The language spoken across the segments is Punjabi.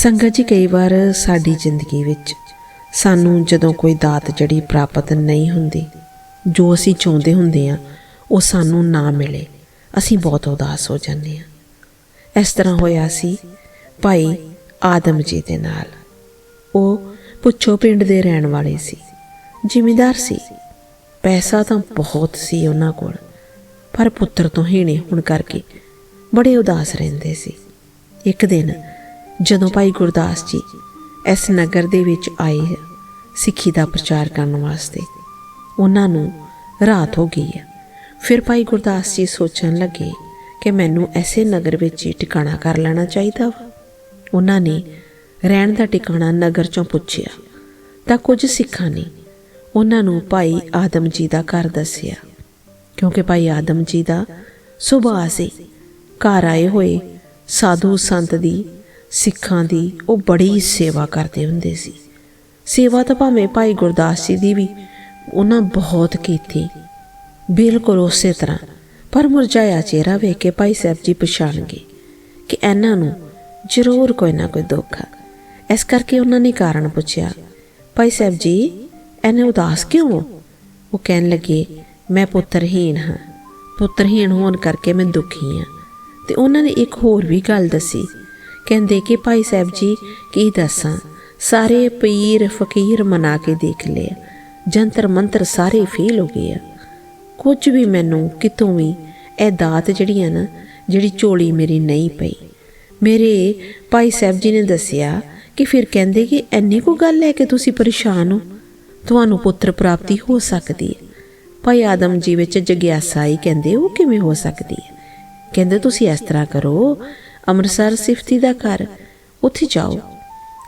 ਸੰਗਤ ਜੀ, ਕਈ ਵਾਰ ਸਾਡੀ ਜ਼ਿੰਦਗੀ ਵਿੱਚ ਸਾਨੂੰ ਜਦੋਂ ਕੋਈ ਦਾਤ ਜਿਹੜੀ ਪ੍ਰਾਪਤ ਨਹੀਂ ਹੁੰਦੀ, ਜੋ ਅਸੀਂ ਚਾਹੁੰਦੇ ਹੁੰਦੇ ਆ ਉਹ ਸਾਨੂੰ ਨਾ ਮਿਲੇ, ਅਸੀਂ ਬਹੁਤ ਉਦਾਸ ਹੋ ਜਾਂਦੇ ਆ ਇਸ ਤਰ੍ਹਾਂ ਹੋਇਆ ਸੀ ਭਾਈ ਆਦਮ ਜੀ ਦੇ ਨਾਲ। ਉਹ ਪੁੱਛੋ ਪਿੰਡ ਦੇ ਰਹਿਣ ਵਾਲੇ ਸੀ, ਜ਼ਿਮੀਦਾਰ ਸੀ। ਪੈਸਾ ਤਾਂ ਬਹੁਤ ਸੀ ਉਹਨਾਂ ਕੋਲ, ਪਰ ਪੁੱਤਰ ਤੋਂ ਹੀਣੇ ਹੋਣ ਕਰਕੇ ਬੜੇ ਉਦਾਸ ਰਹਿੰਦੇ ਸੀ। ਇੱਕ ਦਿਨ ਜਦੋਂ ਭਾਈ ਗੁਰਦਾਸ ਜੀ ਇਸ ਨਗਰ ਦੇ ਵਿੱਚ ਆਏ ਸਿੱਖੀ ਦਾ ਪ੍ਰਚਾਰ ਕਰਨ ਵਾਸਤੇ, ਉਹਨਾਂ ਨੂੰ ਰਾਤ ਹੋ ਗਈ ਹੈ ਫਿਰ ਭਾਈ ਗੁਰਦਾਸ ਜੀ ਸੋਚਣ ਲੱਗੇ ਕਿ ਮੈਨੂੰ ਐਸੇ ਨਗਰ ਵਿੱਚ ਹੀ ਟਿਕਾਣਾ ਕਰ ਲੈਣਾ ਚਾਹੀਦਾ ਵਾ। ਉਹਨਾਂ ਨੇ ਰਹਿਣ ਦਾ ਟਿਕਾਣਾ ਨਗਰ ਚੋਂ ਪੁੱਛਿਆ, ਤਾਂ ਕੁਝ ਸਿੱਖਾਂ ਨੇ ਉਹਨਾਂ ਨੂੰ ਭਾਈ ਆਦਮ ਜੀ ਦਾ ਘਰ ਦੱਸਿਆ, ਕਿਉਂਕਿ ਭਾਈ ਆਦਮ ਜੀ ਦਾ ਸੁਭਾਅ ਸੀ। ਘਰ ਆਏ ਹੋਏ ਸਾਧੂ ਸੰਤ ਦੀ ਸਿੱਖਾਂ ਦੀ ਉਹ ਬੜੀ ਸੇਵਾ ਕਰਦੇ ਹੁੰਦੇ ਸੀ। ਸੇਵਾ ਤਾਂ ਭਾਵੇਂ ਭਾਈ ਗੁਰਦਾਸ ਜੀ ਦੀ ਵੀ ਉਹਨਾਂ ਬਹੁਤ ਕੀਤੀ। ਬਿਲਕੁਲ ਉਸੇ ਤਰ੍ਹਾਂ। ਪਰ ਮੁਰਝਾਇਆ ਚਿਹਰਾ ਵੇਖ ਕੇ ਭਾਈ ਸਾਹਿਬ ਜੀ ਪਛਾਣ ਗਏ ਕਿ ਇਹਨਾਂ ਨੂੰ ਜ਼ਰੂਰ ਕੋਈ ਨਾ ਕੋਈ ਦੁੱਖ ਆ। ਇਸ ਕਰਕੇ ਉਹਨਾਂ ਨੇ ਕਾਰਨ ਪੁੱਛਿਆ, ਭਾਈ ਸਾਹਿਬ ਜੀ ਇਹਨੇ ਉਦਾਸ ਕਿਉਂ ਹੋ? ਉਹ ਕਹਿਣ ਲੱਗੇ, ਮੈਂ ਪੁੱਤਰਹੀਣ ਹਾਂ। ਪੁੱਤਰਹੀਣ ਹੋਣ ਕਰਕੇ ਮੈਂ ਦੁਖੀ ਹਾਂ। ਤੇ ਉਹਨਾਂ ਨੇ ਇੱਕ ਹੋਰ ਵੀ ਗੱਲ ਦੱਸੀ ਕਹਿੰਦੇ ਕਿ ਭਾਈ ਸਾਹਿਬ ਜੀ, ਕੀ ਦੱਸਾਂ? ਸਾਰੇ ਪੀਰ ਫਕੀਰ ਮਨਾ ਕੇ ਦੇਖ ਲਿਆ। ਜੰਤਰ ਮੰਤਰ ਸਾਰੇ ਫੇਲ ਹੋ ਗਏ ਆ। ਕੁਝ ਵੀ ਮੈਨੂੰ, ਕਿਤੋਂ ਵੀ, ਇਹ ਦਾਤ ਜਿਹੜੀ ਹੈ ਨਾ, ਜਿਹੜੀ ਝੋਲੀ ਮੇਰੀ ਨਹੀਂ ਪਈ। ਮੇਰੇ ਭਾਈ ਸਾਹਿਬ ਜੀ ਨੇ ਦੱਸਿਆ ਕਿ ਫਿਰ ਕਹਿੰਦੇ ਕਿ ਐਨੀ ਕੋ ਗੱਲ ਹੈ ਕਿ ਤੁਸੀਂ ਪਰੇਸ਼ਾਨ ਹੋ। ਤੁਹਾਨੂੰ ਪੁੱਤਰ ਪ੍ਰਾਪਤੀ ਹੋ ਸਕਦੀ ਹੈ। ਭਾਈ ਆਦਮ ਜੀ ਵਿੱਚ ਜਗਿਆਸਾ ਹੀ ਕਹਿੰਦੇ, ਉਹ ਕਿਵੇਂ ਹੋ ਸਕਦੀ ਹੈ? ਕਹਿੰਦੇ, ਤੁਸੀਂ ਇਸ ਤਰ੍ਹਾਂ ਕਰੋ ਅੰਮ੍ਰਿਤਸਰ ਸਿਫਤੀ ਦਾ ਘਰ। ਉੱਥੇ ਜਾਓ।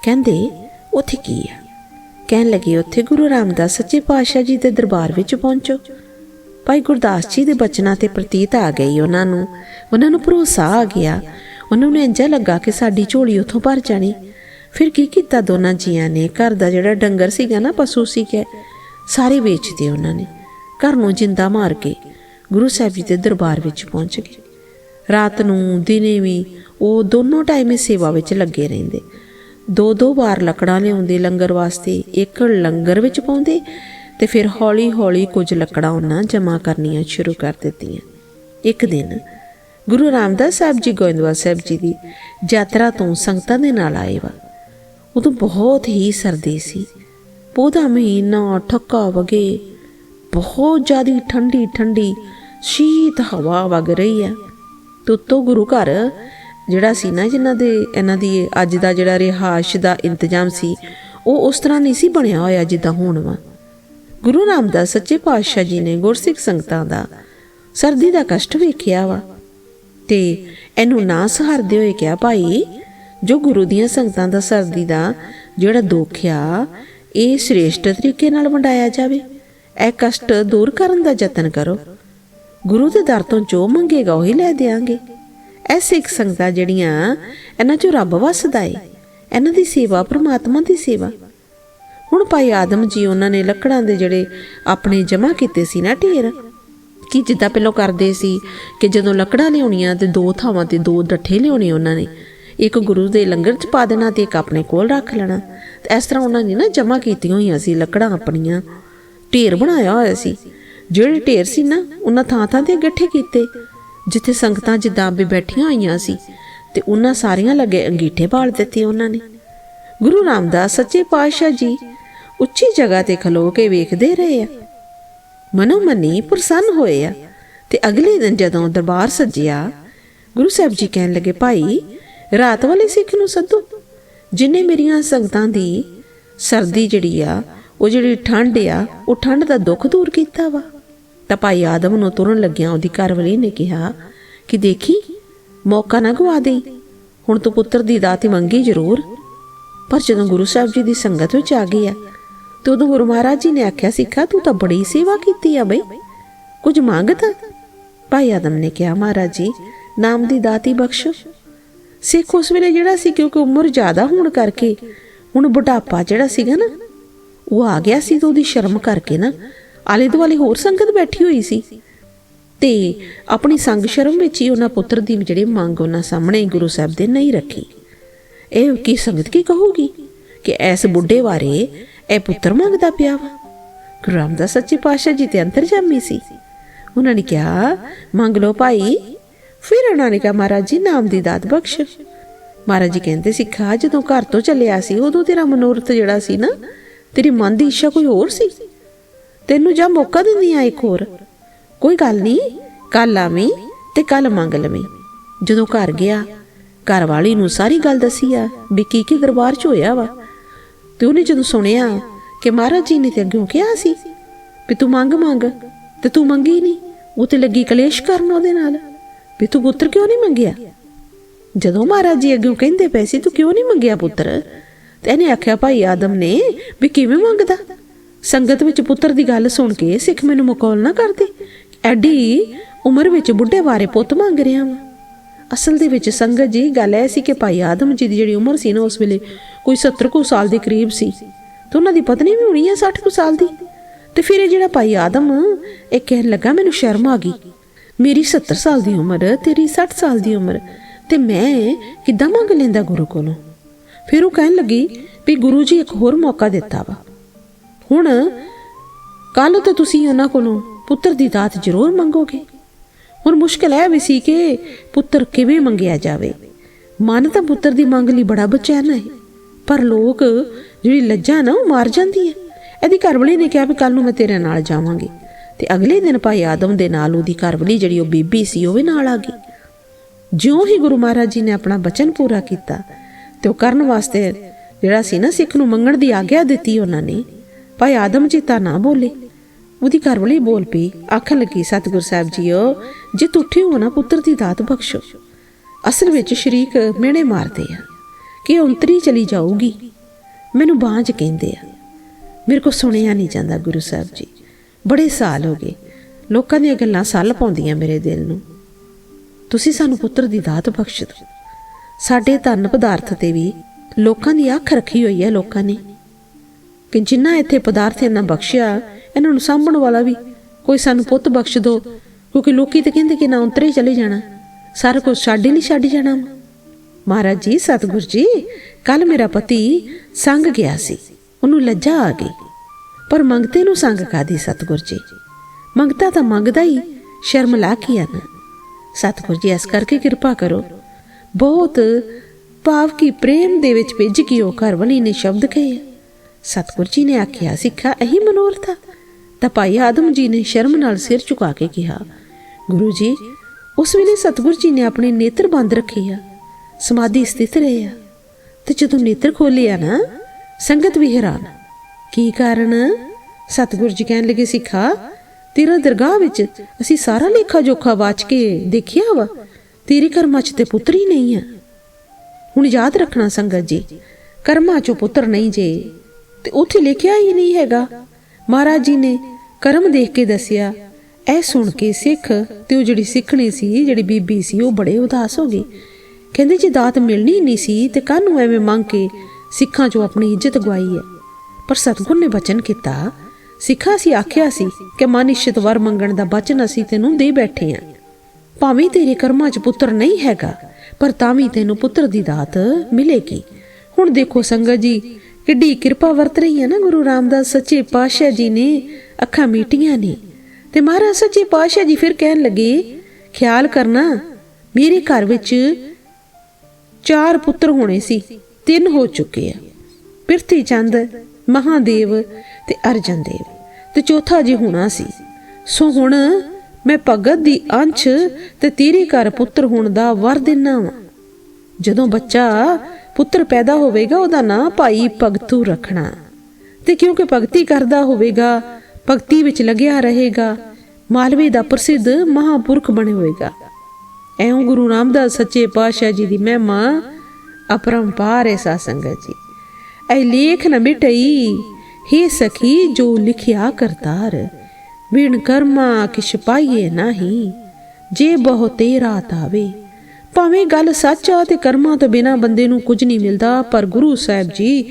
ਕਹਿੰਦੇ, ਉੱਥੇ ਕੀ ਆ? ਕਹਿਣ ਲੱਗੇ, ਉੱਥੇ ਗੁਰੂ ਰਾਮਦਾਸ ਸੱਚੇ ਪਾਤਸ਼ਾਹ ਜੀ ਦੇ ਦਰਬਾਰ ਵਿੱਚ ਪਹੁੰਚੋ। ਭਾਈ ਗੁਰਦਾਸ ਜੀ ਦੇ ਬਚਨਾਂ ਤੇ ਪ੍ਰਤੀਤ ਆ ਗਈ ਉਹਨਾਂ ਨੂੰ। ਉਹਨਾਂ ਨੂੰ ਭਰੋਸਾ ਆ ਗਿਆ। ਉਹਨਾਂ ਨੂੰ ਇੰਜ ਲੱਗਾ ਕਿ ਸਾਡੀ ਝੋਲੀ ਉੱਥੋਂ ਭਰ ਜਾਣੀ। ਫਿਰ ਕੀ ਕੀਤਾ ਦੋਨਾਂ ਜੀਆਂ ਨੇ? ਘਰ ਦਾ ਜਿਹੜਾ ਡੰਗਰ ਸੀਗਾ ਨਾ, ਪਸ਼ੂ ਸੀਗਾ, ਸਾਰੇ ਵੇਚਦੇ ਉਹਨਾਂ ਨੇ। ਘਰ ਨੂੰ ਜਿੰਦਾ ਮਾਰ ਕੇ ਗੁਰੂ ਸਾਹਿਬ ਜੀ ਦੇ ਦਰਬਾਰ ਵਿੱਚ ਪਹੁੰਚ ਗਏ। ਰਾਤ ਨੂੰ, ਦਿਨੇ ਵੀ ਉਹ ਦੋਨੋਂ ਟਾਈਮ ਹੀ ਸੇਵਾ ਵਿੱਚ ਲੱਗੇ ਰਹਿੰਦੇ। ਦੋ ਦੋ ਵਾਰ ਲੱਕੜਾਂ ਲਿਆਉਂਦੇ ਲੰਗਰ ਵਾਸਤੇ, ਇੱਕ ਲੰਗਰ ਵਿੱਚ ਪਾਉਂਦੇ ਤੇ ਫਿਰ ਹੌਲੀ ਹੌਲੀ ਕੁਝ ਲੱਕੜਾਂ ਉਹਨਾਂ ਜਮ੍ਹਾਂ ਕਰਨੀਆਂ ਸ਼ੁਰੂ ਕਰ ਦਿੱਤੀਆਂ। ਇੱਕ ਦਿਨ ਗੁਰੂ ਰਾਮਦਾਸ ਸਾਹਿਬ ਜੀ, ਗੋਇੰਦਵਾਲ ਸਾਹਿਬ ਜੀ ਦੀ ਯਾਤਰਾ ਤੋਂ ਸੰਗਤਾਂ ਦੇ ਨਾਲ ਆਏ ਵਾ। ਉਦੋਂ ਬਹੁਤ ਹੀ ਸਰਦੀ ਸੀ। ਪੋਦਾ ਮਹੀਨਾ ਠੱਕਾ ਵਗੇ, ਬਹੁਤ ਜ਼ਿਆਦੀ ਠੰਡੀ ਠੰਡੀ ਸ਼ੀਤ ਹਵਾ ਵਗ ਰਹੀ ਹੈ। ਤੁੱਤੋ ਗੁਰੂ ਘਰ ਜਿਹੜਾ ਸੀ ਨਾ ਜਿਨ੍ਹਾਂ ਦੇ, ਇਹਨਾਂ ਦੀ ਅੱਜ ਦਾ ਜਿਹੜਾ ਰਿਹਾਇਸ਼ ਦਾ ਇੰਤਜ਼ਾਮ ਸੀ, ਉਹ ਉਸ ਤਰ੍ਹਾਂ ਨਹੀਂ ਸੀ ਬਣਿਆ ਹੋਇਆ ਜਿੱਦਾਂ ਹੁਣ ਵਾ। ਗੁਰੂ ਰਾਮਦਾਸ ਸੱਚੇ ਪਾਤਸ਼ਾਹ ਜੀ ਨੇ ਗੁਰਸਿੱਖ ਸੰਗਤਾਂ ਦਾ ਸਰਦੀ ਦਾ ਕਸ਼ਟ ਵੇਖਿਆ ਵਾ ਤੇ ਇਹਨੂੰ ਨਾ ਸਹਾਰਦੇ ਹੋਏ ਕਿਹਾ, ਭਾਈ, ਜੋ ਗੁਰੂ ਦੀਆਂ ਸੰਗਤਾਂ ਦਾ ਸਰਦੀ ਦਾ ਜਿਹੜਾ ਦੁੱਖ ਆ, ਇਹ ਸ੍ਰੇਸ਼ਟ ਤਰੀਕੇ ਨਾਲ ਵੰਡਾਇਆ ਜਾਵੇ। ਇਹ ਕਸ਼ਟ ਦੂਰ ਕਰਨ ਦਾ ਯਤਨ ਕਰੋ। ਗੁਰੂ ਦੇ ਦਰ ਤੋਂ ਜੋ ਮੰਗੇਗਾ, ਉਹੀ ਲੈ ਦੇਾਂਗੇ ਇਹ ਸਿੱਖ ਸੰਗਤਾਂ ਜਿਹੜੀਆਂ, ਇਹਨਾਂ ਚੋਂ ਰੱਬ ਵਸਦਾ ਏ। ਇਹਨਾਂ ਦੀ ਸੇਵਾ ਪ੍ਰਮਾਤਮਾ ਦੀ ਸੇਵਾ। ਹੁਣ ਭਾਈ ਆਦਮ ਜੀ ਉਹਨਾਂ ਨੇ ਲੱਕੜਾਂ ਦੇ ਜਿਹੜੇ ਆਪਣੇ ਜਮ੍ਹਾਂ ਕੀਤੇ ਸੀ ਨਾ ਢੇਰ, ਕਿ ਜਿੱਦਾਂ ਪਹਿਲਾਂ ਕਰਦੇ ਸੀ ਕਿ ਜਦੋਂ ਲੱਕੜਾਂ ਲਿਆਉਣੀਆਂ ਤੇ ਦੋ ਥਾਵਾਂ ਤੇ ਦੋ ਡੱਠੇ ਲਿਆਉਣੇ ਉਹਨਾਂ ਨੇ। ਇੱਕ ਗੁਰੂ ਦੇ ਲੰਗਰ 'ਚ ਪਾ ਦੇਣਾ ਤੇ ਇੱਕ ਆਪਣੇ ਕੋਲ ਰੱਖ ਲੈਣਾ। ਤੇ ਇਸ ਤਰ੍ਹਾਂ ਉਹਨਾਂ ਨੇ ਨਾ ਜਮ੍ਹਾਂ ਕੀਤੀਆਂ ਹੋਈਆਂ ਸੀ, ਲੱਕੜਾਂ ਆਪਣੀਆਂ। ਢੇਰ ਬਣਾਇਆ ਹੋਇਆ ਸੀ। ਜਿਹੜੇ ਢੇਰ ਸੀ ਨਾ, ਉਹਨਾਂ ਥਾਂ ਥਾਂ ਤੇ ਇਕੱਠੇ ਕੀਤੇ। ਜਿੱਥੇ ਸੰਗਤਾਂ ਜਿੱਦਾਂ ਵੀ ਬੈਠੀਆਂ ਹੋਈਆਂ ਸੀ ਤੇ ਉਹਨਾਂ ਸਾਰੀਆਂ ਲੱਗੇ ਅੰਗੀਠੇ ਬਾਲ ਦਿੱਤੇ ਉਹਨਾਂ ਨੇ। ਗੁਰੂ ਰਾਮਦਾਸ ਸੱਚੇ ਪਾਤਸ਼ਾਹ ਜੀ ਉੱਚੀ ਜਗ੍ਹਾ ਤੇ ਖਲੋ ਕੇ ਵੇਖਦੇ ਰਹੇ ਆ। ਮਨੋ ਮਨੀ ਪ੍ਰਸੰਨ ਹੋਏ ਆ ਤੇ ਅਗਲੇ ਦਿਨ ਜਦੋਂ ਦਰਬਾਰ ਸੱਜਿਆ, ਗੁਰੂ ਸਾਹਿਬ ਜੀ ਕਹਿਣ ਲੱਗੇ, ਭਾਈ, ਰਾਤ ਵਾਲੇ ਸਿੱਖ ਨੂੰ ਸੱਦੋ, ਜਿਨੇ ਮੇਰੀਆਂ ਸੰਗਤਾਂ ਦੀ ਸਰਦੀ ਜਿਹੜੀ ਆ, ਉਹ ਜਿਹੜੀ ਠੰਡ ਆ, ਉਹ ਠੰਡ ਦਾ ਦੁੱਖ ਦੂਰ ਕੀਤਾ ਵਾ। ਤਾਂ ਭਾਈ ਆਦਮ ਨੂੰ ਤੁਰਨ ਲੱਗਿਆ ਉਹਦੀ ਘਰਵਾਲੀ ਨੇ ਕਿਹਾ ਕਿ ਦੇਖੀ, ਮੌਕਾ ਨਾ ਗਵਾ ਦੇ ਹੁਣ ਤੂੰ ਪੁੱਤਰ ਦੀ ਦਾਤ ਮੰਗੀ ਜ਼ਰੂਰ। ਪਰ ਜਦੋਂ ਗੁਰੂ ਸਾਹਿਬ ਜੀ ਦੀ ਸੰਗਤ ਵਿੱਚ ਆ ਗਿਆ ਤੇ ਉਦੋਂ ਗੁਰੂ ਮਹਾਰਾਜ ਜੀ ਨੇ ਆਖਿਆ, ਸਿੱਖਾ, ਤੂੰ ਤਾਂ ਬੜੀ ਸੇਵਾ ਕੀਤੀ ਆ ਬਈ। ਕੁਝ ਮੰਗਤਾ ਭਾਈ ਆਦਮ ਨੇ ਕਿਹਾ, ਮਹਾਰਾਜ ਜੀ, ਨਾਮ ਦੀ ਦਾਤੀ ਬਖਸ਼ੋ। ਸਿੱਖ ਉਸ ਵੇਲੇ ਜਿਹੜਾ ਸੀ, ਕਿਉਂਕਿ ਉਮਰ ਜ਼ਿਆਦਾ ਹੋਣ ਕਰਕੇ, ਹੁਣ ਬੁਢਾਪਾ ਜਿਹੜਾ ਸੀਗਾ ਨਾ, ਉਹ ਆ ਗਿਆ ਸੀ ਤਾਂ ਉਹਦੀ ਸ਼ਰਮ ਕਰਕੇ ਨਾ ਆਲੇ ਦੁਆਲੇ ਹੋਰ ਸੰਗਤ ਬੈਠੀ ਹੋਈ ਸੀ। ਤੇ ਆਪਣੀ ਸੰਗ ਸ਼ਰਮ ਵਿੱਚ ਹੀ ਉਹਨਾਂ ਪੁੱਤਰ ਦੀ ਜਿਹੜੀ ਮੰਗ ਉਹਨਾਂ ਸਾਹਮਣੇ ਗੁਰੂ ਸਾਹਿਬ ਦੇ ਨਹੀਂ ਰੱਖੀ। ਇਹ ਕੀ ਸੰਗਤ ਕੀ ਕਹੂਗੀ ਕਿ ਐਸ ਬੁੱਢੇ ਬਾਰੇ ਇਹ ਪੁੱਤਰ ਮੰਗਦਾ ਪਿਆ ਵਾ? ਗੁਰੂ ਰਾਮਦਾਸ ਸੱਚੇ ਪਾਤਸ਼ਾਹ ਜੀ ਤੇ ਅੰਤਰਜਾਮੀ ਸੀ। ਉਹਨਾਂ ਨੇ ਕਿਹਾ, ਮੰਗ ਲਓ ਭਾਈ। ਫਿਰ ਉਹਨਾਂ ਨੇ ਕਿਹਾ, ਮਹਾਰਾਜ ਜੀ, ਨਾਮ ਦੀ ਦਾਤ ਬਖਸ਼। ਮਹਾਰਾਜ ਜੀ ਕਹਿੰਦੇ ਸਿੱਖਾ ਜਦੋਂ ਘਰ ਤੋਂ ਚੱਲਿਆ ਸੀ, ਉਦੋਂ ਤੇਰਾ ਮਨੋਰਥ ਜਿਹੜਾ ਸੀ ਨਾ, ਤੇਰੀ ਮਨ ਦੀ ਇੱਛਾ ਕੋਈ ਹੋਰ ਸੀ? ਤੈਨੂੰ ਜਾਂ ਮੌਕਾ ਦਿੰਦੀ ਆ ਇੱਕ ਹੋਰ? ਕੋਈ ਗੱਲ ਨਹੀਂ ਕੱਲ ਆਵੀਂ ਤੇ ਕੱਲ ਮੰਗ ਲਵੀਂ। ਜਦੋਂ ਘਰ ਗਿਆ ਘਰ ਵਾਲੀ ਨੂੰ ਸਾਰੀ ਗੱਲ ਦੱਸੀ ਆ ਵੀ ਕੀ ਕੀ ਦਰਬਾਰ 'ਚ ਹੋਇਆ ਵਾ। ਤੇ ਉਹਨੇ ਜਦੋਂ ਸੁਣਿਆ ਕਿ ਮਹਾਰਾਜ ਜੀ ਨੇ ਤੇ ਅੱਗੇ ਕਿਹਾ ਸੀ ਵੀ ਤੂੰ ਮੰਗ ਮੰਗ, ਤੇ ਤੂੰ ਮੰਗੀ ਨਹੀਂ, ਉਹ ਤੇ ਲੱਗੀ ਕਲੇਸ਼ ਕਰਨ ਉਹਦੇ ਨਾਲ। ਵੀ ਤੂੰ ਪੁੱਤਰ ਕਿਉਂ ਨਹੀਂ ਮੰਗਿਆ? ਜਦੋਂ ਮਹਾਰਾਜ ਜੀ ਅੱਗੇ ਕਹਿੰਦੇ ਪਏ ਸੀ, ਤੂੰ ਕਿਉਂ ਨਹੀਂ ਮੰਗਿਆ ਪੁੱਤਰ? ਤੇ ਇਹਨੇ ਆਖਿਆ, ਭਾਈ ਆਦਮ ਨੇ ਵੀ ਕਿਵੇਂ ਮੰਗਦਾ? ਸੰਗਤ ਵਿੱਚ ਪੁੱਤਰ ਦੀ ਗੱਲ ਸੁਣ ਕੇ ਸਿੱਖ ਮੈਨੂੰ ਮਕੌਲ ਨਾ ਕਰਦੇ। ਐਡੀ ਉਮਰ ਵਿੱਚ ਬੁੱਢੇ ਬਾਰੇ ਪੁੱਤ ਮੰਗ ਰਿਹਾ ਵਾਂ। ਅਸਲ ਦੇ ਵਿੱਚ ਸੰਗਤ ਜੀ, ਗੱਲ ਐ ਸੀ ਕਿ ਭਾਈ ਆਦਮ ਜੀ ਦੀ ਜਿਹੜੀ ਉਮਰ ਸੀ ਨਾ, ਉਸ ਵੇਲੇ ਕੋਈ 70 ਕੁ ਸਾਲ ਦੇ ਕਰੀਬ ਸੀ। ਤੇ ਉਹਨਾਂ ਦੀ ਪਤਨੀ ਵੀ ਹੋਣੀ ਆ 60 ਕੁ ਸਾਲ ਦੀ। ਤੇ ਫਿਰ ਇਹ ਜਿਹੜਾ ਭਾਈ ਆਦਮ, ਇਹ ਕਹਿਣ ਲੱਗਾ, ਮੈਨੂੰ ਸ਼ਰਮ ਆ ਗਈ। ਮੇਰੀ 70 ਸਾਲ ਦੀ ਉਮਰ, ਤੇਰੀ 60 ਸਾਲ ਦੀ ਉਮਰ। ਤੇ ਮੈਂ ਕਿੱਦਾਂ ਮੰਗ ਲੈਂਦਾ ਗੁਰੂ ਕੋਲੋਂ? ਫਿਰ ਉਹ ਕਹਿਣ ਲੱਗੀ ਵੀ ਗੁਰੂ ਜੀ ਇੱਕ ਹੋਰ ਮੌਕਾ ਦਿੱਤਾ ਵਾ। ਹੁਣ ਕੱਲ ਤੇ ਤੁਸੀਂ ਉਹਨਾਂ ਕੋਲੋਂ ਪੁੱਤਰ ਦੀ ਦਾਤ ਜ਼ਰੂਰ ਮੰਗੋਗੇ। ਹੁਣ ਮੁਸ਼ਕਲ ਇਹ ਵੀ ਸੀ ਕਿ ਪੁੱਤਰ ਕਿਵੇਂ ਮੰਗਿਆ ਜਾਵੇ। ਮਨ ਤਾਂ ਪੁੱਤਰ ਦੀ ਮੰਗ ਲਈ ਬੜਾ ਬਚੈਨ ਹੈ, ਪਰ ਲੋਕ ਜਿਹੜੀ ਲੱਜਾ ਨਾ ਉਹ ਮਾਰ ਜਾਂਦੀ ਹੈ ਇਹਦੀ ਘਰਵਾਲੀ ਨੇ ਕਿਹਾ ਵੀ ਕੱਲ ਨੂੰ ਮੈਂ ਤੇਰੇ ਨਾਲ ਜਾਵਾਂਗੀ ਤੇ ਅਗਲੇ ਦਿਨ ਭਾਈ ਆਦਮ ਦੇ ਨਾਲ ਉਹਦੀ ਘਰਵਾਲੀ ਜਿਹੜੀ ਉਹ ਬੀਬੀ ਸੀ ਉਹ ਵੀ ਨਾਲ ਆ ਗਈ। ਜਿਉਂ ਹੀ ਗੁਰੂ ਮਹਾਰਾਜ ਜੀ ਨੇ ਆਪਣਾ ਬਚਨ ਪੂਰਾ ਕੀਤਾ ਤੇ ਉਹ ਕਰਨ ਵਾਸਤੇ ਜਿਹੜਾ ਸੀ ਨਾ ਸਿੱਖ ਨੂੰ ਮੰਗਣ ਦੀ ਆਗਿਆ ਦਿੱਤੀ ਉਹਨਾਂ ਨੇ ਭਾਈ ਆਦਮ ਜੀ ਤਾਂ ਨਾ ਬੋਲੇ। ਉਹਦੀ ਘਰਵਾਲੀ ਬੋਲ ਪਈ, ਆਖਣ ਲੱਗੀ, ਸਤਿਗੁਰ ਸਾਹਿਬ ਜੀਓ, ਜੇ ਤੂੰ ਹੋ ਨਾ ਪੁੱਤਰ ਦੀ ਦਾਤ ਬਖਸ਼ੋ। ਅਸਲ ਵਿੱਚ ਸ਼ਰੀਕ ਮਿਹਣੇ ਮਾਰਦੇ ਆ, ਕਿ ਉਂਤਰੀ ਚਲੀ ਜਾਊਗੀ। ਮੈਨੂੰ ਬਾਂਝ ਕਹਿੰਦੇ ਆ। ਮੇਰੇ ਕੋ ਸੁਣਿਆ ਨਹੀਂ ਜਾਂਦਾ ਗੁਰੂ ਸਾਹਿਬ ਜੀ। ਬੜੇ ਸਾਲ ਹੋ ਗਏ, ਲੋਕਾਂ ਦੀਆਂ ਗੱਲਾਂ ਸੱਲ ਪਾਉਂਦੀਆਂ ਮੇਰੇ ਦਿਲ ਨੂੰ। ਤੁਸੀਂ ਸਾਨੂੰ ਪੁੱਤਰ ਦੀ ਦਾਤ ਬਖਸ਼ ਦਿਓ। ਸਾਡੇ ਧਨ ਪਦਾਰਥ ਤੇ ਵੀ ਲੋਕਾਂ ਦੀ ਅੱਖ ਰੱਖੀ ਹੋਈ ਹੈ ਲੋਕਾਂ ਨੇ। ਕਿ ਜਿੰਨਾ ਇੱਥੇ ਪਦਾਰਥ ਇਹਨਾਂ ਬਖਸ਼ਿਆ, ਇਹਨਾਂ ਨੂੰ ਸਾਂਭਣ ਵਾਲਾ ਵੀ ਕੋਈ ਸਾਨੂੰ ਪੁੱਤ ਬਖਸ਼ ਦਿਓ ਕਿਉਂਕਿ ਲੋਕੀ ਤਾਂ ਕਹਿੰਦੇ ਕਿ ਨਾ ਉਤਰੇ ਚਲੇ ਜਾਣਾ। ਸਾਰਾ ਕੁਝ ਛੱਡ ਹੀ ਨਹੀਂ ਛੱਡ ਜਾਣਾ ਮਹਾਰਾਜ ਜੀ, ਸਤਿਗੁਰ ਜੀ ਕੱਲ ਮੇਰਾ ਪਤੀ ਸੰਗ ਗਿਆ ਸੀ, ਉਹਨੂੰ ਲੱਜਾ ਆ ਗਈ। ਪਰ ਮੰਗਤੇ ਨੂੰ ਸੰਗ ਕਾਦੀ ਸਤਿਗੁਰ ਜੀ? ਮੰਗਤਾ ਤਾਂ ਮੰਗਦਾ ਹੀ, ਸ਼ਰਮ ਲਾ ਕੇ ਆ ਨਾ ਸਤਿਗੁਰ ਜੀ, ਇਸ ਕਰਕੇ ਕਿਰਪਾ ਕਰੋ। ਬਹੁਤ ਭਾਵ ਕੀ ਪ੍ਰੇਮ ਦੇ ਵਿੱਚ ਭਿੱਜ ਕੇ ਉਹ ਘਰ ਵਾਲੀ ਨੇ ਸ਼ਬਦ ਕਹੇ ਸਤਿਗੁਰ ਜੀ ਨੇ ਆਖਿਆ ਸਿੱਖਾ ਇਹੀ ਮਨੋਰਥ ਆ। ਤਾਂ ਭਾਈ ਆਦਮ ਜੀ ਨੇ ਸ਼ਰਮ ਨਾਲ ਸਿਰ ਝੁਕਾ ਕੇ ਕਿਹਾ, ਗੁਰੂ ਜੀ, ਉਸ ਵੇਲੇ ਸਤਿਗੁਰ ਜੀ ਨੇ ਆਪਣੇ ਨੇਤਰ ਬੰਦ ਰੱਖੇ ਆ, ਸਮਾਧੀ ਸਥਿਤ ਰਹੇ ਆ। ਤੇ ਜਦੋਂ ਨੇਤਰ ਖੋਲਿਆ ਨਾ, ਸੰਗਤ ਵੀ ਹੈਰਾਨ। ਕੀ ਕਾਰਨ? ਸਤਿਗੁਰ ਜੀ ਕਹਿਣ ਲੱਗੇ, ਸਿੱਖਾ, ਤੇਰਾ ਦਰਗਾਹ ਵਿੱਚ ਅਸੀਂ ਸਾਰਾ ਲੇਖਾ ਜੋਖਾ ਵਾਚ ਕੇ ਦੇਖਿਆ ਵਾ, ਤੇਰੇ ਕਰਮਾਂ 'ਚ ਤੇ ਪੁੱਤਰ ਹੀ ਨਹੀਂ ਆ। ਹੁਣ ਯਾਦ ਰੱਖਣਾ ਸੰਗਤ ਜੀ, ਕਰਮਾਂ 'ਚੋਂ ਪੁੱਤਰ ਨਹੀਂ ਜੇ। ਤੇ ਉੱਥੇ ਲਿਖਿਆ ਹੀ ਨਹੀਂ ਹੈਗਾ। ਮਹਾਰਾਜ ਜੀ ਨੇ ਕਰਮ ਦੇਖ ਕੇ ਦੱਸਿਆ, ਇਹ ਸੁਣ ਕੇ ਸਿੱਖ ਤੇ ਉਹ ਜਿਹੜੀ ਸਿੱਖਣੀ ਸੀ, ਜਿਹੜੀ ਬੀਬੀ ਸੀ, ਉਹ ਬੜੇ ਉਦਾਸ ਹੋ ਗਈ ਕਹਿੰਦੇ ਜੇ, ਦਾਤ ਮਿਲਣੀ ਨਹੀਂ ਸੀ ਤੇ ਕਾਹਨੂੰ ਐਵੇਂ ਮੰਗ ਕੇ ਸਿੱਖਾਂ 'ਚੋਂ ਆਪਣੀ ਇੱਜ਼ਤ ਗਵਾਈ ਹੈ। ਪਰ ਸਤਿਗੁਰ ਨੇ ਬਚਨ ਕੀਤਾ। ਸਿੱਖਾਂ ਸੀ ਆਖਿਆ ਸੀ ਕਿ ਮਨ ਇਸ਼ਤ ਵਰ ਮੰਗਣ ਦਾ ਬਚਨ ਅਸੀਂ ਤੈਨੂੰ ਦੇ ਬੈਠੇ ਆਂ ਭਾਵੇਂ ਤੇਰੇ ਕਰਮਾਂ 'ਚ ਪੁੱਤਰ ਨਹੀਂ ਹੈਗਾ, ਪਰ ਤਾਂ ਵੀ ਤੈਨੂੰ ਪੁੱਤਰ ਦੀ ਦਾਤ ਮਿਲੇਗੀ। ਹੁਣ ਦੇਖੋ ਸੰਗਤ ਜੀ ਕਿੱਡੀ ਕਿਰਪਾ ਵਰਤ ਰਹੀ ਹੈ ਨਾ ਗੁਰੂ ਰਾਮਦਾਸ, ਸੱਚੇ ਪਾਤਸ਼ਾਹ ਜੀ ਨੇ ਅੱਖਾਂ ਮੀਟੀਆਂ ਨੇ। ਤੇ ਮਹਾਰਾਜ, ਸੱਚੇ ਪਾਤਸ਼ਾਹ ਜੀ ਫਿਰ ਕਹਿਣ ਲੱਗੇ, ਖਿਆਲ ਕਰਨਾ, ਮੇਰੇ ਘਰ ਵਿੱਚ ਚਾਰ ਪੁੱਤਰ ਹੋਣੇ ਸੀ, ਤਿੰਨ ਹੋ ਚੁੱਕੇ ਆ। ਪਿਰਥੀ ਚੰਦ, ਮਹਾਦੇਵ ਤੇ ਅਰਜਨ ਦੇਵ। ਤੇ ਚੌਥਾ ਜੀ ਹੋਣਾ ਸੀ। ਸੋ ਹੁਣ ਮੈਂ ਭਗਤ ਦੀ ਅੰਸ਼ ਤੇ ਤੇਰੇ ਘਰ ਪੁੱਤਰ ਹੋਣ ਦਾ ਵਰ ਦਿਨਾ ਵਾਂ। ਜਦੋਂ ਬੱਚਾ ਪੁੱਤਰ ਪੈਦਾ ਹੋਵੇਗਾ, ਉਹਦਾ ਨਾਂ ਭਾਈ ਭਗਤੂ ਰੱਖਣਾ। ਤੇ ਕਿਉਂਕਿ ਭਗਤੀ ਕਰਦਾ ਹੋਵੇਗਾ, ਭਗਤੀ ਵਿੱਚ ਲੱਗਿਆ ਰਹੇਗਾ, ਮਾਲਵੇ ਦਾ ਪ੍ਰਸਿੱਧ ਮਹਾਪੁਰਖ ਬਣੇ ਹੋਏਗਾ ਐਉਂ ਗੁਰੂ ਰਾਮਦਾਸ ਸੱਚੇ ਪਾਤਸ਼ਾਹ ਜੀ ਦੀ ਮਹਿਮਾ ਅਪਰੰਪਾਰ ਹੈ ਸਾ ਸੰਗਤ ਜੀ। ਐ ਲੇਖ ਨ ਮਿਟਈ, ਹੀ ਸਖੀ, ਜੋ ਲਿਖਿਆ ਕਰਤਾਰ ਵਿਣ ਕਰਮਾ ਕਿਛ ਪਾਈਏ ਨਹੀਂ, ਜੇ ਬਹੁ ਤੇਰਾ ਤਾਵੇ। ਭਾਵੇਂ ਗੱਲ ਸੱਚ ਆ ਤੇ ਕਰਮਾਂ ਤੋਂ ਬਿਨਾ ਬੰਦੇ ਨੂੰ ਕੁਝ ਨਹੀਂ ਮਿਲਦਾ, ਪਰ ਗੁਰੂ ਸਾਹਿਬ ਜੀ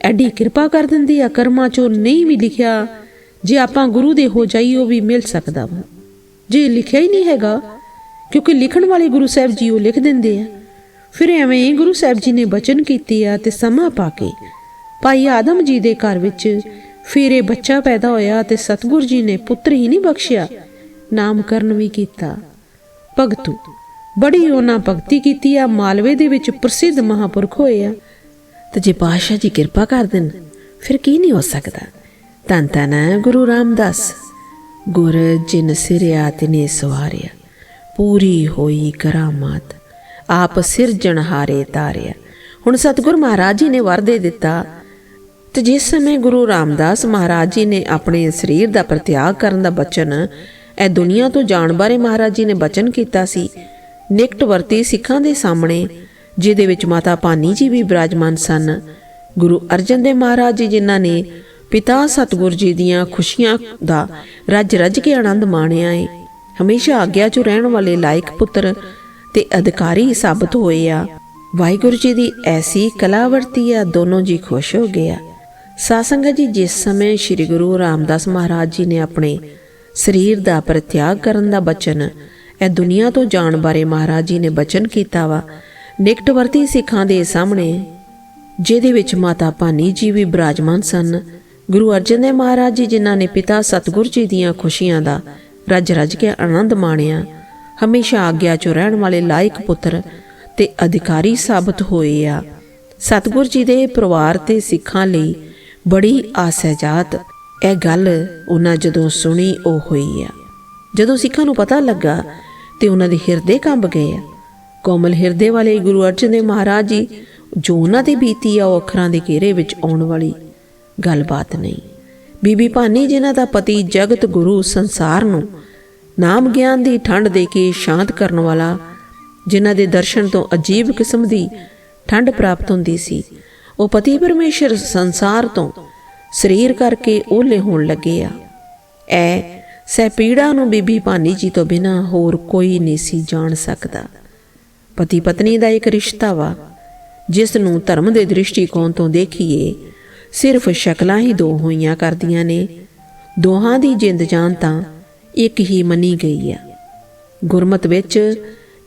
ਐਡੀ ਕਿਰਪਾ ਕਰ ਦਿੰਦੇ ਆ, ਕਰਮਾਂ ਚੋਂ ਨਹੀਂ ਵੀ ਲਿਖਿਆ। ਜੇ ਆਪਾਂ ਗੁਰੂ ਦੇ ਹੋ ਜਾਈਏ, ਉਹ ਵੀ ਮਿਲ ਸਕਦਾ ਵਾ। ਜੇ ਲਿਖਿਆ ਹੀ ਨਹੀਂ ਹੈਗਾ, ਕਿਉਂਕਿ ਲਿਖਣ ਵਾਲੇ ਗੁਰੂ ਸਾਹਿਬ ਜੀ ਉਹ ਲਿਖ ਦਿੰਦੇ ਆ। ਫਿਰ ਐਵੇਂ ਹੀ ਗੁਰੂ ਸਾਹਿਬ ਜੀ ਨੇ ਬਚਨ ਕੀਤੀ ਆ ਤੇ ਸਮਾਂ ਪਾ ਕੇ ਭਾਈ ਆਦਮ ਜੀ ਦੇ ਘਰ ਵਿੱਚ ਫਿਰ ਇਹ ਬੱਚਾ ਪੈਦਾ ਹੋਇਆ ਤੇ ਸਤਿਗੁਰ ਜੀ ਨੇ ਪੁੱਤਰ ਹੀ ਨਹੀਂ ਬਖਸ਼ਿਆ, ਨਾਮਕਰਨ ਵੀ ਕੀਤਾ। ਭਗਤੂ। ਬੜੀ ਉਹਨਾਂ ਭਗਤੀ ਕੀਤੀ ਆ, ਮਾਲਵੇ ਦੇ ਵਿੱਚ ਪ੍ਰਸਿੱਧ ਮਹਾਪੁਰਖ ਹੋਏ ਆ। ਤੇ ਜੇ ਪਾਸ਼ਾ ਜੀ ਕਿਰਪਾ ਕਰ ਦੇਣ, ਫਿਰ ਕੀ ਨਹੀਂ ਹੋ ਸਕਦਾ? ਤਨ ਤਨ ਗੁਰੂ ਰਾਮਦਾਸ। ਗੁਰ ਜਿਨ ਸਿਰਿਆ ਤਿਨੇ ਸਵਾਰਿਆ, ਪੂਰੀ ਹੋਈ ਕਰਾਮਾਤ। ਆਪ ਸਿਰਜਣ ਹਾਰੇ ਤਾਰਿਆ। ਹੁਣ ਸਤਿਗੁਰ ਮਹਾਰਾਜ ਜੀ ਨੇ ਵਰ ਦੇ ਦਿੱਤਾ। ਤੇ ਜਿਸ ਸਮੇਂ ਗੁਰੂ ਰਾਮਦਾਸ ਮਹਾਰਾਜ ਜੀ ਨੇ ਆਪਣੇ ਸਰੀਰ ਦਾ ਪ੍ਰਤਿਆਗ ਕਰਨ ਦਾ ਬਚਨ, ਇਹ ਦੁਨੀਆ ਤੋਂ ਜਾਣ ਬਾਰੇ ਮਹਾਰਾਜ ਜੀ ਨੇ ਬਚਨ ਕੀਤਾ ਸੀ ਨਿਕਟ ਵਰਤੀ ਸਿੱਖਾਂ ਦੇ ਸਾਹਮਣੇ, ਜਿਹਦੇ ਵਿੱਚ ਮਾਤਾ ਭਾਨੀ ਜੀ ਵੀ ਬਿਰਾਜਮਾਨ ਸਨ। ਗੁਰੂ ਅਰਜਨ ਦੇਵ ਮਹਾਰਾਜ ਜੀ ਜਿਨ੍ਹਾਂ ਨੇ ਪਿਤਾ ਸਤਿਗੁਰ ਜੀ ਦੀਆਂ ਖੁਸ਼ੀਆਂ ਦਾ ਰੱਜ ਰੱਜ ਕੇ ਆਨੰਦ ਮਾਣਿਆ ਏ। ਹਮੇਸ਼ਾ ਆਗਿਆ 'ਚ ਰਹਿਣ ਵਾਲੇ ਲਾਇਕ ਪੁੱਤਰ ਤੇ ਅਧਿਕਾਰੀ ਸਾਬਤ ਹੋਏ ਆ। ਵਾਹਿਗੁਰੂ ਜੀ ਦੀ ਐਸੀ ਕਲਾ ਵਰਤੀ ਆ, ਦੋਨੋਂ ਜੀ ਖੁਸ਼ ਹੋ ਗਏ ਆ। ਸਾਸੰਗਤ ਜੀ, ਜਿਸ ਸਮੇਂ ਸ੍ਰੀ ਗੁਰੂ ਰਾਮਦਾਸ ਮਹਾਰਾਜ ਜੀ ਨੇ ਆਪਣੇ ਸਰੀਰ ਦਾ ਪ੍ਰਤਿਆਗ ਕਰਨ ਦਾ ਬਚਨ ਇਹ ਦੁਨੀਆ ਤੋਂ ਜਾਣ ਬਾਰੇ ਮਹਾਰਾਜ ਜੀ ਨੇ ਬਚਨ ਕੀਤਾ ਵਾ। ਨਿਕਟਵਰਤੀ ਸਿੱਖਾਂ ਦੇ ਸਾਹਮਣੇ, ਜਿਹਦੇ ਵਿੱਚ ਮਾਤਾ ਭਾਨੀ ਜੀ ਵੀ ਬਿਰਾਜਮਾਨ ਸਨ। ਗੁਰੂ ਅਰਜਨ ਦੇਵ ਮਹਾਰਾਜ ਜੀ, ਜਿਨ੍ਹਾਂ ਨੇ ਪਿਤਾ ਸਤਿਗੁਰ ਜੀ ਦੀਆਂ ਖੁਸ਼ੀਆਂ ਦਾ ਰੱਜ ਰੱਜ ਕੇ ਆਨੰਦ ਮਾਣਿਆ, ਹਮੇਸ਼ਾ ਆਗਿਆ ਚ ਰਹਿਣ ਵਾਲੇ ਲਾਇਕ ਪੁੱਤਰ ਤੇ ਅਧਿਕਾਰੀ ਸਾਬਤ ਹੋਏ ਆ। ਸਤਿਗੁਰ ਜੀ ਦੇ ਪਰਿਵਾਰ ਤੇ ਸਿੱਖਾਂ ਲਈ ਬੜੀ ਆਸਜਾਤ ਇਹ ਗੱਲ ਉਹਨਾਂ ਜਦੋਂ ਸੁਣੀ, ਉਹ ਹੋਈ ਆ। ਜਦੋਂ ਸਿੱਖਾਂ ਨੂੰ ਪਤਾ ਲੱਗਾ ਤੇ ਉਹਨਾਂ ਦੇ ਹਿਰਦੇ ਕੰਬ ਗਏ ਆ। ਕੋਮਲ ਹਿਰਦੇ ਵਾਲੇ ਗੁਰੂ ਅਰਜਨ ਦੇਵ ਮਹਾਰਾਜ ਜੀ, ਜੋ ਉਹਨਾਂ ਦੀ ਬੀਤੀ ਆ, ਉਹ ਅੱਖਰਾਂ ਦੇ ਘੇਰੇ ਵਿੱਚ ਆਉਣ ਵਾਲੀ ਗੱਲਬਾਤ ਨਹੀਂ। ਬੀਬੀ ਭਾਨੀ ਜਿਨ੍ਹਾਂ ਦਾ ਪਤੀ ਜਗਤ ਗੁਰੂ ਸੰਸਾਰ ਨੂੰ ਨਾਮ ਗਿਆਨ ਦੀ ਠੰਡ ਦੇ ਕੇ ਸ਼ਾਂਤ ਕਰਨ ਵਾਲਾ, ਜਿਨ੍ਹਾਂ ਦੇ ਦਰਸ਼ਨ ਤੋਂ ਅਜੀਬ ਕਿਸਮ ਦੀ ਠੰਡ ਪ੍ਰਾਪਤ ਹੁੰਦੀ ਸੀ, ਉਹ ਪਤੀ ਪਰਮੇਸ਼ਰ ਸੰਸਾਰ ਤੋਂ ਸਰੀਰ ਕਰਕੇ ਓਲੇ ਹੋਣ ਲੱਗੇ ਆ। ਐ ਸਹਿਪੀੜਾ ਨੂੰ ਬੀਬੀ ਭਾਨੀ ਜੀ ਤੋਂ ਬਿਨਾ ਹੋਰ ਕੋਈ ਨਹੀਂ ਸੀ ਜਾਣ ਸਕਦਾ। ਪਤੀ ਪਤਨੀ ਦਾ ਇੱਕ ਰਿਸ਼ਤਾ ਵਾ, ਜਿਸ ਨੂੰ ਧਰਮ ਦੇ ਦ੍ਰਿਸ਼ਟੀਕੋਣ ਤੋਂ ਦੇਖੀਏ, ਸਿਰਫ ਸ਼ਕਲਾਂ ਹੀ ਦੋ ਹੋਈਆਂ ਕਰਦੀਆਂ ਨੇ। ਦੋਹਾਂ ਦੀ ਜਿੰਦ ਜਾਨ ਤਾਂ ਇੱਕ ਹੀ ਮੰਨੀ ਗਈ ਆ। ਗੁਰਮਤ ਵਿੱਚ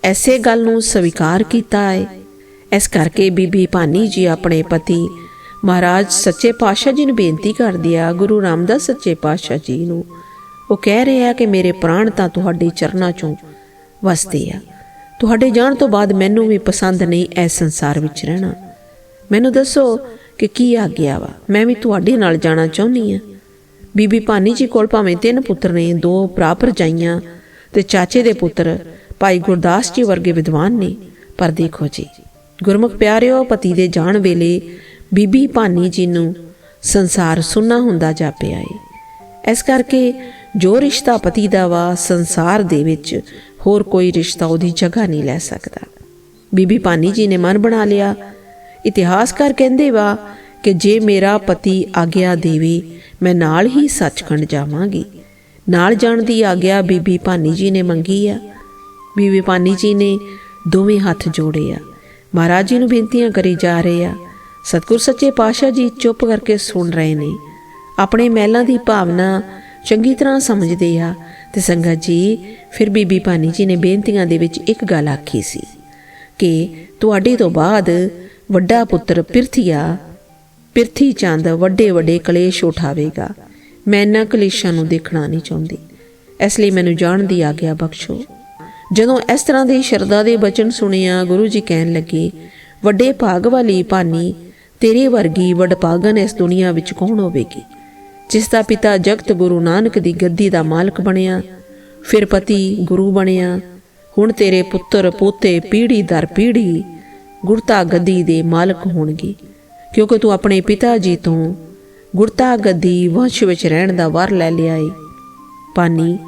ਐਸੇ ਗੱਲ ਨੂੰ ਸਵੀਕਾਰ ਕੀਤਾ ਹੈ ਇਸ ਕਰਕੇ ਬੀਬੀ ਭਾਨੀ ਜੀ ਆਪਣੇ ਪਤੀ ਮਹਾਰਾਜ ਸੱਚੇ ਪਾਤਸ਼ਾਹ ਜੀ ਨੂੰ ਬੇਨਤੀ ਕਰਦੀ ਆ, ਗੁਰੂ ਰਾਮਦਾਸ ਸੱਚੇ ਪਾਤਸ਼ਾਹ ਜੀ ਨੂੰ ਉਹ ਕਹਿ ਰਿਹਾ ਕਿ ਮੇਰੇ ਪ੍ਰਾਣ ਤਾਂ ਤੁਹਾਡੇ ਚਰਨਾਂ ਚੋਂ ਵਸਦੇ ਆ। ਤੁਹਾਡੇ ਜਾਣ ਤੋਂ ਬਾਅਦ ਮੈਨੂੰ ਵੀ ਪਸੰਦ ਨਹੀਂ ਇਸ ਸੰਸਾਰ ਵਿੱਚ ਰਹਿਣਾ। ਮੈਨੂੰ ਦੱਸੋ ਕਿ ਕੀ ਆ ਗਿਆ ਵਾ। ਮੈਂ ਵੀ ਤੁਹਾਡੇ ਨਾਲ ਜਾਣਾ ਚਾਹੁੰਦੀ ਆ ਬੀਬੀ ਭਾਨੀ ਜੀ ਕੋਲ ਭਾਵੇਂ ਤਿੰਨ ਪੁੱਤਰ ਨੇ, ਦੋ ਭਰਾ ਭਰਜਾਈਆਂ ਤੇ ਚਾਚੇ ਦੇ ਪੁੱਤਰ, ਭਾਈ ਗੁਰਦਾਸ ਜੀ ਵਰਗੇ ਵਿਦਵਾਨ ਨੇ। ਪਰ ਦੇਖੋ ਜੀ, ਗੁਰਮੁਖ ਪਿਆਰਿਓ, ਪਤੀ ਦੇ ਜਾਣ ਵੇਲੇ ਬੀਬੀ ਭਾਨੀ ਜੀ ਨੂੰ ਸੰਸਾਰ ਸੁੰਨਾ ਹੁੰਦਾ ਜਾਪਿਆ ਏ। ਇਸ ਕਰਕੇ ਜੋ ਰਿਸ਼ਤਾ ਪਤੀ ਦਾ ਵਾ, ਸੰਸਾਰ ਦੇ ਵਿੱਚ ਹੋਰ ਕੋਈ ਰਿਸ਼ਤਾ ਉਹਦੀ ਜਗ੍ਹਾ ਨਹੀਂ ਲੈ ਸਕਦਾ। ਬੀਬੀ ਭਾਨੀ ਜੀ ਨੇ ਮਨ ਬਣਾ ਲਿਆ। ਇਤਿਹਾਸਕਾਰ ਕਹਿੰਦੇ ਵਾ ਕਿ ਜੇ ਮੇਰਾ ਪਤੀ ਆਗਿਆ ਦੇਵੇ, ਮੈਂ ਨਾਲ ਹੀ ਸੱਚਖੰਡ ਜਾਵਾਂਗੀ। ਨਾਲ ਜਾਣ ਦੀ ਆਗਿਆ ਬੀਬੀ ਭਾਨੀ ਜੀ ਨੇ ਮੰਗੀ ਆ। ਬੀਬੀ ਭਾਨੀ ਜੀ ਨੇ ਦੋਵੇਂ ਹੱਥ ਜੋੜੇ ਆ। ਮਹਾਰਾਜ ਜੀ ਨੂੰ ਬੇਨਤੀਆਂ ਕਰੀ ਜਾ ਰਹੇ ਆ। ਸਤਿਗੁਰ ਸੱਚੇ ਪਾਤਸ਼ਾਹ ਜੀ ਚੁੱਪ ਕਰਕੇ ਸੁਣ ਰਹੇ ਨੇ। ਆਪਣੇ ਮਹਿਲਾਂ ਦੀ ਭਾਵਨਾ ਚੰਗੀ ਤਰ੍ਹਾਂ ਸਮਝਦੇ ਆ ਤੇ ਸੰਗਤ ਜੀ, ਫਿਰ ਬੀਬੀ ਭਾਨੀ ਜੀ ਨੇ ਬੇਨਤੀਆਂ ਦੇ ਵਿੱਚ ਇੱਕ ਗੱਲ ਆਖੀ ਸੀ ਕਿ ਤੁਹਾਡੇ ਤੋਂ ਬਾਅਦ ਵੱਡਾ ਪੁੱਤਰ ਪਿਰਥੀਆ, ਪਿਰਥੀ ਚੰਦ ਵੱਡੇ ਵੱਡੇ ਕਲੇਸ਼ ਉਠਾਵੇਗਾ। ਮੈਂ ਇਹਨਾਂ ਕਲੇਸ਼ਾਂ ਨੂੰ ਦੇਖਣਾ ਨਹੀਂ ਚਾਹੁੰਦੀ। ਇਸ ਲਈ ਮੈਨੂੰ ਜਾਣ ਦੀ ਆਗਿਆ ਬਖਸ਼ੋ। ਜਦੋਂ ਇਸ ਤਰ੍ਹਾਂ ਦੇ ਸ਼ਰਦਾ ਦੇ ਬਚਨ ਸੁਣਿਆ, ਗੁਰੂ ਜੀ ਕਹਿਣ ਲੱਗੇ, ਵੱਡੇ ਭਾਗ ਵਾਲੀ ਭਾਨੀ, ਤੇਰੇ ਵਰਗੀ ਵਡਭਾਗਨ ਇਸ ਦੁਨੀਆ ਵਿੱਚ ਕੌਣ ਹੋਵੇਗੀ? ਜਿਸ ਦਾ ਪਿਤਾ ਜਗਤ ਗੁਰੂ ਨਾਨਕ ਦੀ ਗੱਦੀ ਦਾ ਮਾਲਕ ਬਣਿਆ, ਫਿਰ ਪਤੀ ਗੁਰੂ ਬਣਿਆ। ਹੁਣ ਤੇਰੇ ਪੁੱਤਰ ਪੋਤੇ ਪੀੜੀ ਦਰ ਪੀੜੀ ਗੁਰਤਾ ਗੱਦੀ ਦੇ ਮਾਲਕ ਹੋਣਗੇ। ਕਿਉਂਕਿ ਤੂੰ ਆਪਣੇ ਪਿਤਾ ਜੀ ਤੋਂ ਗੁਰਤਾ ਗੱਦੀ ਵੰਸ਼ ਵਿੱਚ ਰਹਿਣ ਦਾ ਵਰ ਲੈ ਲਿਆ ਏ। ਪਾਨੀ,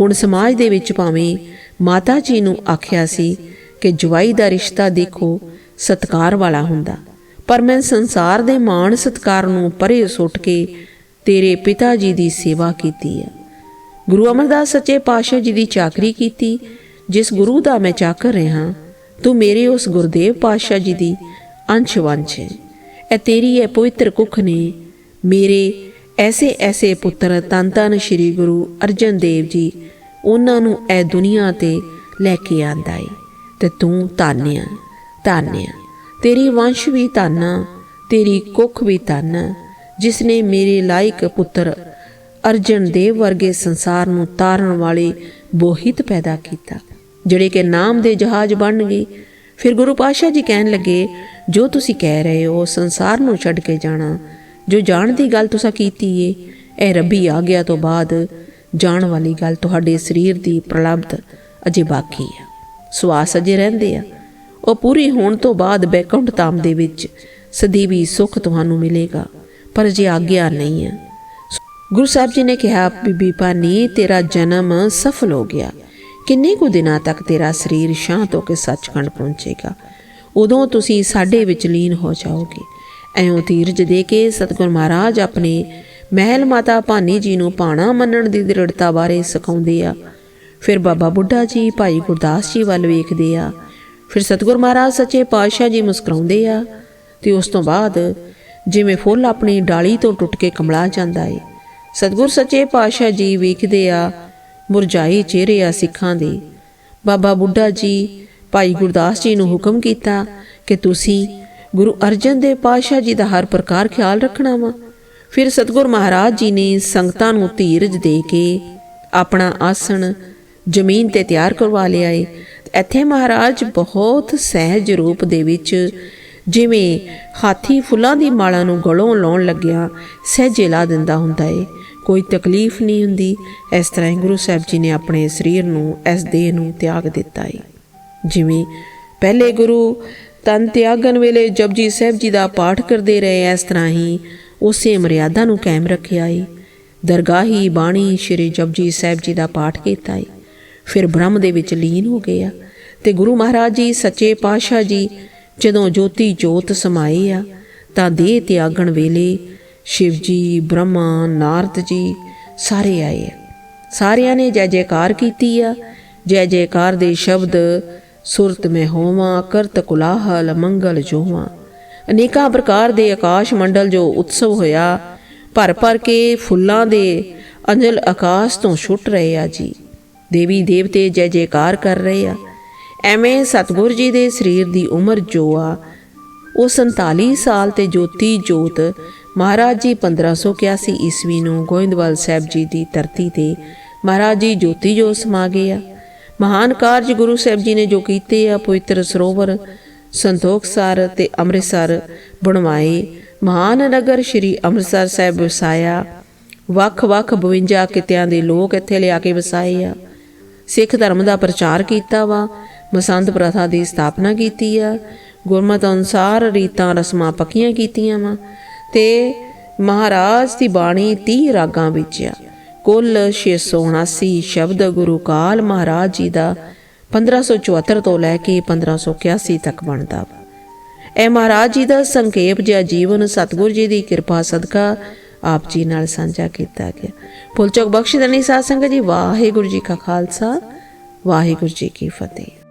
ਹੁਣ ਸਮਾਜ ਦੇ ਵਿੱਚ ਭਾਵੇਂ ਮਾਤਾ ਜੀ ਨੂੰ ਆਖਿਆ ਸੀ ਕਿ ਜਵਾਈ ਦਾ ਰਿਸ਼ਤਾ ਦੇਖੋ, ਸਤਕਾਰ ਵਾਲਾ ਹੁੰਦਾ। ਪਰ ਮੈਂ ਸੰਸਾਰ ਦੇ ਮਾਣ ਸਤਕਾਰ ਨੂੰ ਪਰੇ ਸੁੱਟ ਕੇ ਤੇਰੇ ਪਿਤਾ ਜੀ ਦੀ ਸੇਵਾ ਕੀਤੀ ਹੈ। ਗੁਰੂ ਅਮਰਦਾਸ ਸੱਚੇ ਪਾਤਸ਼ਾਹ ਜੀ ਦੀ ਚਾਕਰੀ ਕੀਤੀ, ਜਿਸ ਗੁਰੂ ਦਾ ਮੈਂ ਚਾਕਰ ਰਿਹਾ, ਤੂੰ ਮੇਰੇ ਉਸ ਗੁਰਦੇਵ ਪਾਤਸ਼ਾਹ ਜੀ ਦੀ ਅੰਸ਼ ਵੰਸ਼ ਹੈ। ਇਹ ਤੇਰੀ ਇਹ ਪਵਿੱਤਰ ਕੁੱਖ ਨੇ। ਮੇਰੇ ਐਸੇ ਐਸੇ ਪੁੱਤਰ ਤਨ ਤਨ ਸ੍ਰੀ ਗੁਰੂ ਅਰਜਨ ਦੇਵ ਜੀ, ਉਹਨਾਂ ਨੂੰ ਇਹ ਦੁਨੀਆ ਤੇ ਲੈ ਕੇ ਆਂਦਾ ਏ, ਤੇ ਤੂੰ ਧਾਨਿਆ ਧੰਨ ਤੇਰੀ ਵੰਸ਼ ਵੀ ਧੰਨ, ਤੇਰੀ ਕੁੱਖ ਵੀ ਧੰਨ। ਜਿਸ ਨੇ ਮੇਰੇ ਲਾਇਕ ਪੁੱਤਰ ਅਰਜਨ ਦੇਵ ਵਰਗੇ ਸੰਸਾਰ ਨੂੰ ਤਾਰਨ ਵਾਲੇ ਬੋਹਿਤ ਪੈਦਾ ਕੀਤਾ, ਜਿਹੜੇ ਕਿ ਨਾਮ ਦੇ ਜਹਾਜ਼ ਬਣ ਗਏ। ਫਿਰ ਗੁਰੂ ਪਾਸ਼ਾ ਜੀ ਕਹਿਣ ਲੱਗੇ, ਜੋ ਤੁਸੀਂ ਕਹਿ ਰਹੇ ਹੋ ਸੰਸਾਰ ਨੂੰ ਛੱਡ ਕੇ ਜਾਣਾ, ਜੋ ਜਾਣ ਦੀ ਗੱਲ ਤੁਸੀਂ ਕੀਤੀ ਏ, ਇਹ ਰੱਬੀ ਆ ਗਿਆ ਤੋਂ ਬਾਅਦ ਜਾਣ ਵਾਲੀ ਗੱਲ ਤੁਹਾਡੇ ਸਰੀਰ ਦੀ ਪ੍ਰਲਬਧ ਅਜੇ ਬਾਕੀ ਆ। ਸਵਾਸ ਅਜੇ ਰਹਿੰਦੇ ਆ। ਉਹ ਪੂਰੀ ਹੋਣ ਤੋਂ ਬਾਅਦ ਬੈਕੁੰਠ ਧਾਮ ਦੇ ਵਿੱਚ ਸਦੀਵੀ ਸੁੱਖ ਤੁਹਾਨੂੰ ਮਿਲੇਗਾ। ਪਰ ਜੇ ਆਗਿਆ ਨਹੀਂ ਹੈ। ਗੁਰੂ ਸਾਹਿਬ ਜੀ ਨੇ ਕਿਹਾ, ਬੀਬੀ ਪਾਨੀ ਤੇਰਾ ਜਨਮ ਸਫਲ ਹੋ ਗਿਆ। ਕਿੰਨੇ ਕੁ ਦਿਨਾਂ ਤੱਕ ਤੇਰਾ ਸਰੀਰ ਸ਼ਾਂਤ ਹੋ ਕੇ ਸੱਚਖੰਡ ਪਹੁੰਚੇਗਾ? ਉਦੋਂ ਤੁਸੀਂ ਸਾਡੇ ਵਿੱਚ ਲੀਨ ਹੋ ਜਾਓਗੇ। ਐਉਂ ਧੀਰਜ ਦੇ ਕੇ ਸਤਿਗੁਰ ਮਹਾਰਾਜ ਆਪਣੇ ਮਹਿਲ ਮਾਤਾ ਭਾਨੀ ਜੀ ਨੂੰ ਪਾਣਾ ਮੰਨਣ ਦੀ ਦ੍ਰਿੜਤਾ ਬਾਰੇ ਸਿਖਾਉਂਦੇ ਆ। ਫਿਰ ਬਾਬਾ ਬੁੱਢਾ ਜੀ, ਭਾਈ ਗੁਰਦਾਸ ਜੀ ਵੱਲ ਵੇਖਦੇ ਆ। ਫਿਰ ਸਤਿਗੁਰ ਮਹਾਰਾਜ ਸੱਚੇ ਪਾਤਸ਼ਾਹ ਜੀ ਮੁਸਕਰਾਉਂਦੇ ਆ। ਤੇ ਉਸ ਤੋਂ ਬਾਅਦ ਜਿਵੇਂ ਫੁੱਲ ਆਪਣੀ ਡਾਲੀ ਤੋਂ ਟੁੱਟ ਕੇ ਕਮਲਾ ਜਾਂਦਾ ਏ। ਸਤਿਗੁਰ ਸੱਚੇ ਪਾਤਸ਼ਾਹ ਜੀ ਵੇਖਦੇ ਆ ਮੁਰਝਾਈ ਚਿਹਰੇ ਆ ਸਿੱਖਾਂ ਦੇ। ਬਾਬਾ ਬੁੱਢਾ ਜੀ, ਭਾਈ ਗੁਰਦਾਸ ਜੀ ਨੂੰ ਹੁਕਮ ਕੀਤਾ ਕਿ ਤੁਸੀਂ ਗੁਰੂ ਅਰਜਨ ਦੇਵ ਪਾਤਸ਼ਾਹ ਜੀ ਦਾ ਹਰ ਪ੍ਰਕਾਰ ਖਿਆਲ ਰੱਖਣਾ ਵਾ। ਫਿਰ ਸਤਿਗੁਰ ਮਹਾਰਾਜ ਜੀ ਨੇ ਸੰਗਤਾਂ ਨੂੰ ਧੀਰਜ ਦੇ ਕੇ ਆਪਣਾ ਆਸਣ ਜ਼ਮੀਨ ਤੇ ਤਿਆਰ ਕਰਵਾ ਲਿਆ ਏ। ਇੱਥੇ ਮਹਾਰਾਜ ਬਹੁਤ ਸਹਿਜ ਰੂਪ ਦੇ ਵਿੱਚ ਜਿਵੇਂ ਹਾਥੀ ਫੁੱਲਾਂ ਦੀ ਮਾਲਾ ਨੂੰ ਗਲੋਂ ਲਾਉਣ ਲੱਗਿਆ ਸਹਿਜੇ ਲਾ ਦਿੰਦਾ ਹੁੰਦਾ ਏ। ਕੋਈ ਤਕਲੀਫ ਨਹੀਂ ਹੁੰਦੀ। ਇਸ ਤਰ੍ਹਾਂ ਹੀ ਗੁਰੂ ਸਾਹਿਬ ਜੀ ਨੇ ਆਪਣੇ ਸਰੀਰ ਨੂੰ, ਇਸ ਦੇਹ ਨੂੰ ਤਿਆਗ ਦਿੱਤਾ ਏ। ਜਿਵੇਂ ਪਹਿਲੇ ਗੁਰੂ ਤਨ ਤਿਆਗਣ ਵੇਲੇ ਜਪਜੀ ਸਾਹਿਬ ਜੀ ਦਾ ਪਾਠ ਕਰਦੇ ਰਹੇ, ਇਸ ਤਰ੍ਹਾਂ ਹੀ ਉਸੇ ਮਰਿਆਦਾ ਨੂੰ ਕਾਇਮ ਰੱਖਿਆ ਏ। ਦਰਗਾਹੀ ਬਾਣੀ ਸ਼੍ਰੀ ਜਪਜੀ ਸਾਹਿਬ ਜੀ ਦਾ ਪਾਠ ਕੀਤਾ ਏ। ਫਿਰ ਬ੍ਰਹਮ ਦੇ ਵਿੱਚ ਲੀਨ ਹੋ ਗਏ ਆ ਤੇ ਗੁਰੂ ਮਹਾਰਾਜ ਜੀ, ਸੱਚੇ ਪਾਤਸ਼ਾਹ ਜੀ ਜਦੋਂ ਜੋਤੀ ਜੋਤ ਸਮਾਏ ਆ, ਤਾਂ ਦੇਹ ਤਿਆਗਣ ਵੇਲੇ ਸ਼ਿਵ ਜੀ, ਬ੍ਰਹਮਾ, ਨਾਰਦ ਜੀ ਸਾਰੇ ਆਏ ਆ। ਸਾਰਿਆਂ ਨੇ ਜੈ ਜੈਕਾਰ ਕੀਤੀ ਆ। ਜੈ ਜੈਕਾਰ ਦੇ ਸ਼ਬਦ, ਸੁਰਤ ਮੈਂ ਹੋਵਾਂ, ਕਰਤ ਕੁਲਾਹਲ, ਮੰਗਲ ਜੋਵਾਂ। ਅਨੇਕਾਂ ਪ੍ਰਕਾਰ ਦੇ ਆਕਾਸ਼ ਮੰਡਲ ਜੋ ਉਤਸਵ ਹੋਇਆ, ਭਰ ਭਰ ਕੇ ਫੁੱਲਾਂ ਦੇ ਅੰਜਲ ਆਕਾਸ਼ ਤੋਂ ਛੁੱਟ ਰਹੇ ਆ ਜੀ। ਦੇਵੀ ਦੇਵਤੇ ਜੈ ਜੈਕਾਰ ਕਰ ਰਹੇ ਆ। ਐਵੇਂ ਸਤਗੁਰ ਜੀ ਦੇ ਸਰੀਰ ਦੀ ਉਮਰ ਜੋ ਆ ਉਹ 47 ਸਾਲ ਤੇ ਜੋਤੀ ਜੋਤ ਮਹਾਰਾਜ ਜੀ 1581 ਈਸਵੀ ਨੂੰ ਗੋਇੰਦਵਾਲ ਸਾਹਿਬ ਜੀ ਦੀ ਧਰਤੀ ਤੇ ਮਹਾਰਾਜ ਜੀ ਜੋਤੀ ਜੋ ਸਮਾ ਗਏ ਆ। ਮਹਾਨ ਕਾਰਜ ਗੁਰੂ ਸਾਹਿਬ ਜੀ ਨੇ ਜੋ ਕੀਤੇ ਆ, ਪਵਿੱਤਰ ਸਰੋਵਰ ਸੰਤੋਖਸਰ ਤੇ ਅੰਮ੍ਰਿਤਸਰ ਬਣਵਾਏ। ਮਹਾਨ ਨਗਰ ਸ੍ਰੀ ਅੰਮ੍ਰਿਤਸਰ ਸਾਹਿਬ ਵਸਾਇਆ। ਵੱਖ-ਵੱਖ 52 ਕਿਤਿਆਂ ਦੇ ਲੋਕ ਇੱਥੇ ਲਿਆ ਕੇ ਵਸਾਏ ਆ। ਸਿੱਖ ਧਰਮ ਦਾ ਪ੍ਰਚਾਰ ਕੀਤਾ ਵਾ। ਮਸੰਦ ਪ੍ਰਥਾ ਦੀ ਸਥਾਪਨਾ ਕੀਤੀ ਆ। ਗੁਰਮਤ ਅਨੁਸਾਰ ਰੀਤਾਂ ਰਸਮਾਂ ਪੱਕੀਆਂ ਕੀਤੀਆਂ ਵਾ ਤੇ ਮਹਾਰਾਜ ਦੀ ਬਾਣੀ 30 ਰਾਗਾਂ ਵਿੱਚ ਆ। ਕੁੱਲ 679 ਸ਼ਬਦ ਗੁਰੂ ਕਾਲ ਮਹਾਰਾਜ ਜੀ ਦਾ 1574 ਤੋਂ ਲੈ ਕੇ 1581 ਤੱਕ ਬਣਦਾ ਵਾ। ਇਹ ਮਹਾਰਾਜ ਜੀ ਦਾ ਸੰਖੇਪ ਜਿਹਾ ਜੀਵਨ ਸਤਿਗੁਰ ਜੀ ਦੀ ਕਿਰਪਾ ਸਦਕਾ ਆਪ ਜੀ ਨਾਲ ਸਾਂਝਾ ਕੀਤਾ ਗਿਆ। ਪੁਲਚਕ ਬਖਸ਼ ਦਨੀ ਸਾਧ ਸੰਗਤ ਜੀ। ਵਾਹਿਗੁਰੂ ਜੀ ਕਾ ਖਾਲਸਾ, ਵਾਹਿਗੁਰੂ ਜੀ ਕੀ ਫਤਿਹ।